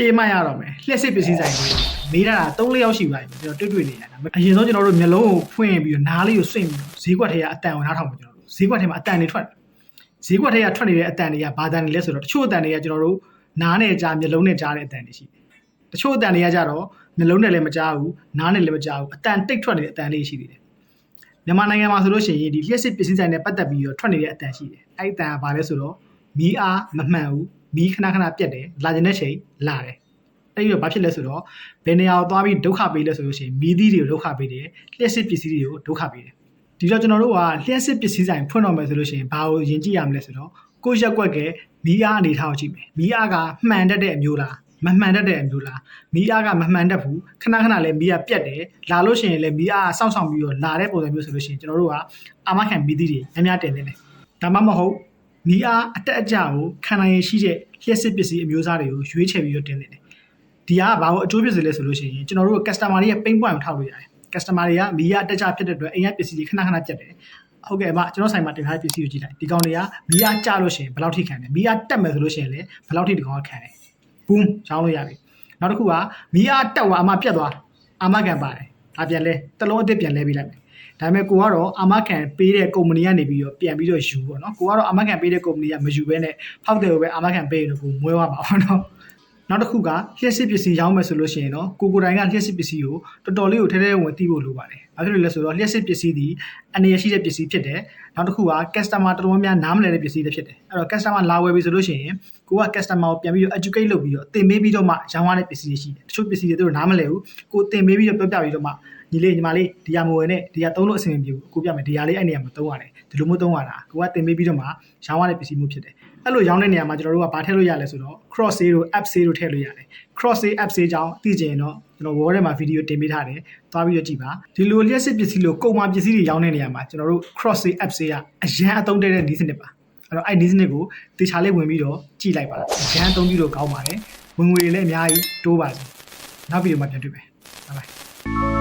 ဖြေမှရတော့မယ်လျှက်စစ်ပစ္စည်းဆိုင်ကိုမေးတာ3 4ယောက်ရှိပါပြီကျွန်တော်တွေ့တွေ့နေရတာအရင်ဆုံးကျွန်တော်တို့မျိုးလုံးကိုဖွင့်ပြီးတော့နားလေးကိုစွန့်ပြီးတော့ဈေးကွက်ထဲကအတန်ကိုနားထောင်မှာကျွန်တော်တို့ဈေးကွက်ထဲမှာအတန်တွေထွက်တယ်ဈေးကွက်ထဲကထွက်နေတဲ့အတန်တွေကဘာတန်တွေလဲဆိုတော့တချို့အတန်တွေကကျွန်တော်တို့နားနဲ့ကြားမျိုးလုံးနဲ့ကြားတဲ့အတန်တွေရှိတယ်တချို့အတန်တွေကကြတော့မျိုးလုံးနဲ့လည်းမကြားဘူးနားနဲ့လည်းမကြားဘူးအတန်တိတ်ထွက်နေတဲ့အတန်လေးရှိသေးတယ်မြန်မာနိုင်ငံမှာဆိုလို့ရှိရင်ဒီလျှက်စစ်ပစ္စည်းဆိုင်နဲ့ပတ်သက်ပြီးတော့ထွက်နေတဲ့အတန်ရှိတယ်အဲ့ဒီအတန်ကဘာလဲဆိုတော့မီးအားမမှန်ဘူး မီးခဏခဏပြတ်တယ်လာကျင်တဲ့ချိန်လာတယ်အဲ့ဒီတော့ဘာဖြစ်လဲဆိုတော့ဘယ်နေရာကိုသွားပြီးဒုက္ခပေးလဲဆိုလို့ရှိရင်မီးသီးတွေကိုဒုက္ခပေးတယ်လျှက်စစ်ပစ္စည်းတွေကိုဒုက္ခပေးတယ်ဒီတော့ကျွန်တော်တို့ကလျှက်စစ်ပစ္စည်းဆိုင်ဖွင့်တော့မယ်ဆိုလို့ရှိရင်ဘာကိုယဉ်ကြည့်ရမလဲဆိုတော့ကိုယ့်ရက်ကွက်ကမီးအားအနေထားကိုကြည့်မယ်မီးအားကမှန်တတ်တဲ့အမျိုးလားမမှန်တတ်တဲ့အမျိုးလားမီးအားကမမှန်တတ်ဘူးခဏခဏလည်းမီးအားပြတ်တယ်လာလို့ရှိရင်လည်းမီးအားစောင့်ဆောင်ပြီးတော့လာတဲ့ပုံစံမျိုးဆိုလို့ရှိရင်ကျွန်တော်တို့ကအာမခံမီးသီးတွေအများတင်နေတယ်ဒါမှမဟုတ် မီးအားအတက်အကျကိုခံနိုင်ရရှိတဲ့လျှက်စစ်ပစ္စည်းအမျိုးအစားတွေကိုရွေးချယ်ပြီးတော့တင်နေတယ်ဒီကဘာလို့အကျိုးဖြစ်စေလဲဆိုလို့ရှိရင်ကျွန်တော်တို့ customer တွေရဲ့ pain point ကိုထောက်လို့ရတယ် customer တွေကမီးရတက်ကြဖြစ်တဲ့အတွက်အိမ်ကပစ္စည်းတွေခဏခဏပြတ်တယ်ဟုတ်ကဲ့အမကျွန်တော်ဆိုင်မှာတင်ထားတဲ့ပစ္စည်းကိုကြည့်လိုက်ဒီကောင်တွေကမီးရကျလို့ရှိရင်ဘယ်လောက်ထိခံတယ်မီးရတက်မယ်ဆိုလို့ရှိရင်လည်းဘယ်လောက်ထိဒီကောင်ကခံတယ်ဘုံရောင်းလို့ရပြီနောက်တစ်ခုကမီးရတက်သွားအမပြတ်သွားအမကန်ပါတယ်ဒါပြန်လဲတစ်လုံးအစ်စ်ပြန်လဲပေးလိုက်မယ် ဒါပေမဲ့ကိုကတော့အမကန်ပေးတဲ့ကုမ္ပဏီကနေပြီးတော့ပြန်ပြီးတော့ယူပေါ့နော်ကိုကတော့အမကန်ပေးတဲ့ကုမ္ပဏီကမယူဘဲနဲ့ဖောက်တယ်ကိုပဲအမကန်ပေးရင်တော့ကိုမွဲသွားမှာပေါ့နော်နောက်တစ်ခုကလျှက်စစ်ပစ္စည်းရောင်းမယ်ဆိုလို့ရှိရင်တော့ကိုကိုတိုင်ကလျှက်စစ်ပစ္စည်းကိုတော်တော်လေးကိုထဲထဲဝင်သိဖို့လိုပါတယ်။ဘာဖြစ်လို့လဲဆိုတော့လျှက်စစ်ပစ္စည်းဒီအနေရရှိတဲ့ပစ္စည်းဖြစ်တယ်။နောက်တစ်ခုက customer တော်တော်များများနားမလည်တဲ့ပစ္စည်းတွေဖြစ်တယ်။အဲ့တော့ customer လာဝယ်ပြီဆိုလို့ရှိရင်ကိုက customer ကိုပြန်ပြီးတော့ educate လုပ်ပြီးတော့သင်ပေးပြီးတော့မှရောင်းရတဲ့ပစ္စည်းတွေရှိတယ်။တချို့ပစ္စည်းတွေသူတို့နားမလည်ဘူး။ကိုသင်ပေးပြီးတော့ပြောပြပြီးတော့မှ ညီလေးညီမလေးဒီဟာမဝယ်နဲ့ဒီဟာသုံးလို့အဆင်မပြေဘူး။ကိုပြမယ်ဒီဟာလေးအဲ့နေရာမှာသုံးရတယ်။ဒီလိုမျိုးသုံးရတာ။ကိုကသင်ပေးပြီးတော့မှရောင်းရတဲ့ပစ္စည်းမျိုးဖြစ်တယ်။အဲ့လိုရောင်းတဲ့နေရာမှာကျွန်တော်တို့ကဘာထည့်လို့ရလဲဆိုတော့ cross sale တို့ app sale တို့ထည့်လို့ရတယ် cross sale app sale ကြောင်းသိချင်ရင်တော့ကျွန်တော် wall ထဲမှာဗီဒီယိုတင်ပေးထားတယ်သွားပြီးတော့ကြည့်ပါဒီလိုလျှက်စစ်ပစ္စည်းလို့ကုန်မာပစ္စည်းတွေရောင်းတဲ့နေရာမှာကျွန်တော်တို့ cross sale app sale ကအရန်အသုံးတဲ့တဲ့နည်းစနစ်ပါအဲ့တော့အဲ့နည်းစနစ်ကိုတေချာလေးဝင်ပြီးတော့ကြည့်လိုက်ပါအရန်အသုံးပြီးတော့ကောင်းပါတယ်ဝင်ငွေတွေလည်းအများကြီးတိုးပါစေနောက်ဗီဒီယိုမှာပြန်တွေ့မယ်ဘိုင်ဘိုင်